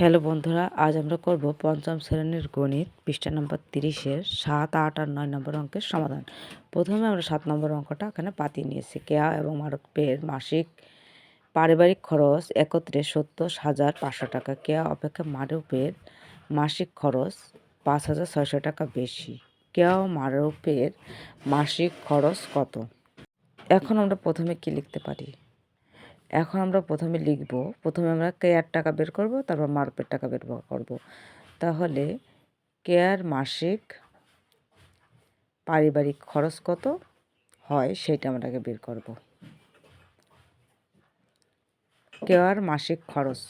Hello বন্ধুরা, আজ আমরা করব পঞ্চম শ্রেণির গণিত, পৃষ্ঠা নম্বর তিরিশের সাত, আট আর নয় নম্বর অঙ্কের সমাধান। প্রথমে আমরা সাত নম্বর অঙ্কটা এখানে পাতি নিয়েছি। কেয়া এবং মারকের মাসিক পারিবারিক খরচ একত্রে সত্তর হাজার পাঁচশো টাকা। কেয়া অপেক্ষা মারুপের মাসিক খরচ পাঁচ হাজার ছয়শো টাকা বেশি। কেয়া ও মারুপের মাসিক খরচ কত? এখন আমরা প্রথমে কি লিখতে পারি? এখন আমরা প্রথমে লিখব, প্রথমে আমরা কেয়ার টাকা বের করব, তারপর মারপের টাকা বের করব। তাহলে কেয়ার মাসিক পারিবারিক খরচ কত হয় সেটা আমরা আগে বের করব। কেয়ার মাসিক খরচ।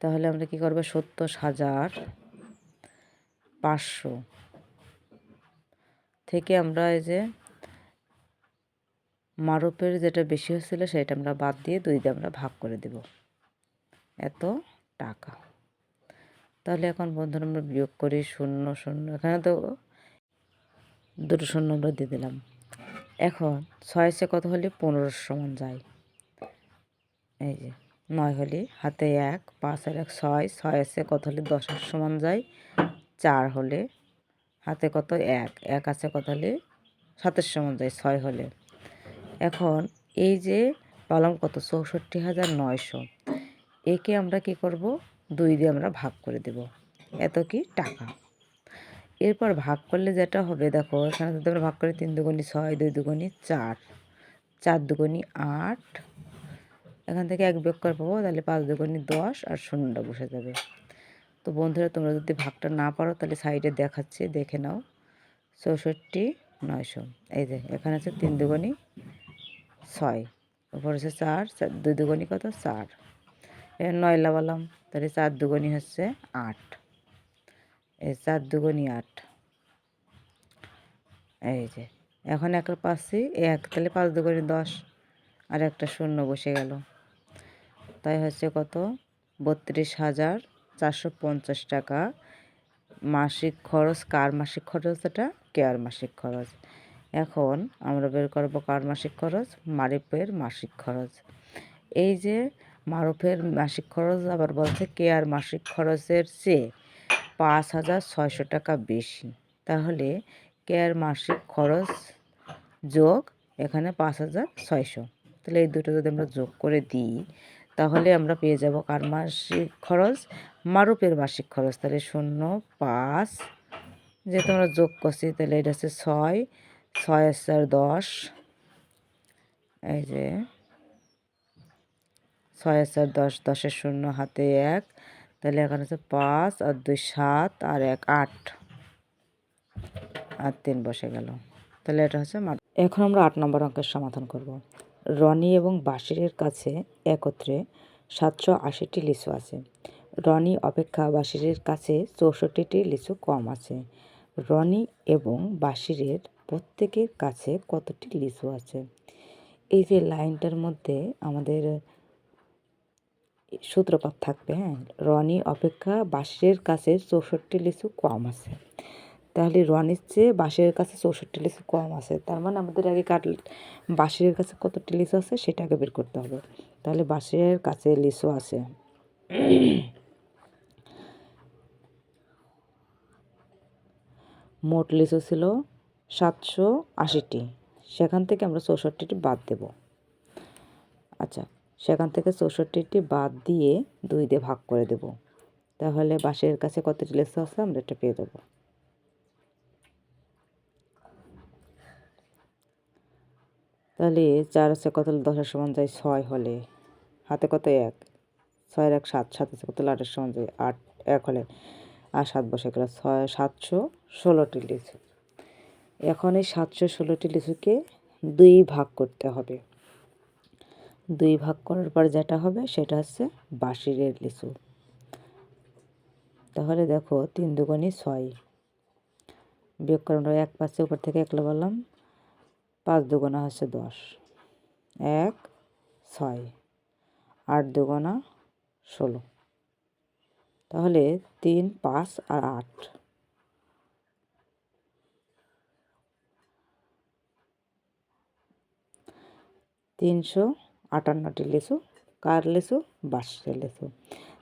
তাহলে আমরা কি করব? সত্তর হাজার পাঁচশো। থেকে আমরা এই যে মারুপের যেটা বেশি হচ্ছিল সেটা আমরা বাদ দিয়ে দুই দিয়ে আমরা ভাগ করে দেব। এত টাকা। তাহলে এখন বন্ধুরা আমরা বিয়োগ করি শূন্য শূন্য। এখানে তো দুটো শূন্য আমরা দিয়ে দিলাম। এখন ছয় সে কত হলে? পনেরো সমান যায়। এই যে নয় হলে হাতে এক, পাঁচ আর এক ছয় ছয় আছে কত হলে? দশের সমান যায়। চার হলে হাতে কত? এক এক আছে কত হলে? সাতের সমান যায়, ছয় হলে। এখন এই যে পালাম কত? চৌষট্টি হাজার নয়শো। একে আমরা কি করব? দুই দিয়ে আমরা ভাগ করে দেব। এত কি? টাকা। এরপর ভাগ করলে যেটা হবে, দেখো, এখানে যদি আমরা ভাগ করি তিন দুগুনি ছয়, দুই দুগুনি চার চার দুগুনি আট, এখান থেকে এক বিয়োগ করে পাবো, তাহলে পাঁচ দুগুনি দশ আর শূন্যটা বসে যাবে। তো বন্ধুরা, তোমরা যদি ভাগটা না পারো, তাহলে সাইডে দেখাচ্ছে, দেখে নাও। চৌষট্টি নয়শো। এই যে, এখানে আছে তিন দুগুনি ছয়। উপর হচ্ছে চার দুই দুগুনি কত? চার। এর নয় লাগালাম, তাহলে চার দুগুনি হচ্ছে আট। এই চার দুগুনি আট। এই যে, এখন একটা পাচ্ছি এক, তাহলে পাঁচ দুগুনি দশ, আর একটা শূন্য বসে গেল। তাই হচ্ছে কত? বত্রিশ হাজার চারশো পঞ্চাশ টাকা। মাসিক খরচ, কার মাসিক খরচ? এটা কেয়ার মাসিক খরচ? এখন আমরা বের করব কার মাসিক খরচ? মারিফের মাসিক খরচ। এই যে মারুফের মাসিক খরচ আবার বলছে কেয়ার মাসিক খরচের চেয়ে পাঁচ হাজার ছয়শো টাকা বেশি। তাহলে কেয়ার মাসিক খরচ যোগ এখানে পাঁচ হাজার ছয়শো। তাহলে এই দুটো যদি আমরা যোগ করে দিই, তাহলে আমরা পেয়ে যাব কার মাসিক খরচ? মারুপের মাসিক খরচ। তাহলে শূন্য পাঁচ, যেহেতু আমরা যোগ করছি, তাহলে এটা হচ্ছে ছয় ছয় চার দশ। এই যে। ছয় চার দশ, দশের শূন্য, হাতে এক। তাহলে এখানে হচ্ছে পাঁচ আর দুই সাত আর এক আট। আর তিন বসে গেল। তাহলে এটা হচ্ছে এখন আমরা আট নম্বর অঙ্কের সমাধান করব। রনি এবং বাসিরের কাছে একত্রে সাতশো আশিটি লিচু আছে। রনি অপেক্ষা বাসিরের কাছে চৌষট্টিটি লিচু কম আছে। রনি এবং বাসিরের প্রত্যেকের কাছে কতটি লিচু আছে? এই যে লাইনটার মধ্যে আমাদের সূত্রপাত থাকবে হ্যাঁ? রনি অপেক্ষা বাঁশের কাছে চৌষট্টি লিচু কম আছে। তাহলে রনির চেয়ে বাঁশের কাছে চৌষট্টি লিচু কম আছে, তার মানে আমাদের আগে কাট, বাঁশের কাছে কতটি লিচু আছে সেটা আগে বের করতে হবে। তাহলে বাঁশের কাছে লিচু আছে। মোট লিচু ছিল সাতশো আশিটি। সেখান থেকে আমরা চৌষট্টিটি বাদ দেব। আচ্ছা সেখান থেকে চৌষট্টিটি বাদ দিয়ে দুই দিয়ে ভাগ করে দেব। তাহলে বাঁশের কাছে কতটি লিচু আছে আমরা এটা পেয়ে দেবো তাহলে চার আছে কত দশের সমান যায় ছয় হলে। হাতে কত এক? ছয়ের এক সাত সাত আছে কত আটের সমান যায় আট, এক হলে। আর সাত বসে গেল ছয়, সাতশো ষোলোটি লিচু এখন এই সাতশো ষোলোটি লিচুকে দুই ভাগ করতে হবে। দুই ভাগ করার পর যেটা হবে সেটা হচ্ছে বাঁশিরের লিচু তাহলে দেখো তিন দুগুণি ছয়। বিয়োগ করে আমরা এক পাশে উপর থেকে একলা বললাম, পাঁচ দুগুণা হচ্ছে দশ। এক, ছয়, আট দুগুণা ষোলো। তাহলে তিন, পাঁচ আর আট। তিনশো আটান্নটি লিচু কার লেসু? বাঁশের লেসু।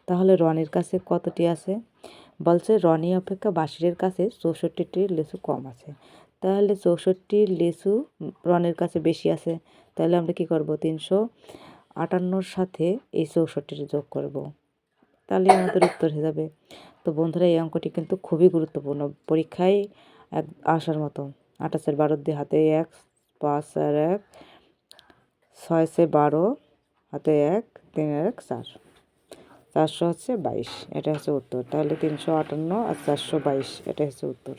তাহলে রনির কাছে কতটি আছে? বলছে, রনি অপেক্ষা বাঁশের কাছে চৌষট্টিটি লেসু কম আছে। তাহলে চৌষট্টি লেসু রনের কাছে বেশি আছে। তাহলে আমরা কি করব? তিনশো আটান্নর সাথে এই চৌষট্টিটি যোগ করব। তাহলে আমাদের উত্তর হয়ে যাবে। তো বন্ধুরা, এই অঙ্কটি কিন্তু খুবই গুরুত্বপূর্ণ। পরীক্ষায় এক আসার মতো। আঠাশের বারো দিয়ে হাতে এক পাঁচ আর এক ছয় সে বারো, হাতে এক, তিন, এক, চার। চারশো হচ্ছে বাইশ, এটা হচ্ছে উত্তর। তাহলে তিনশো আটান্ন আর চারশো বাইশ, এটা হচ্ছে উত্তর।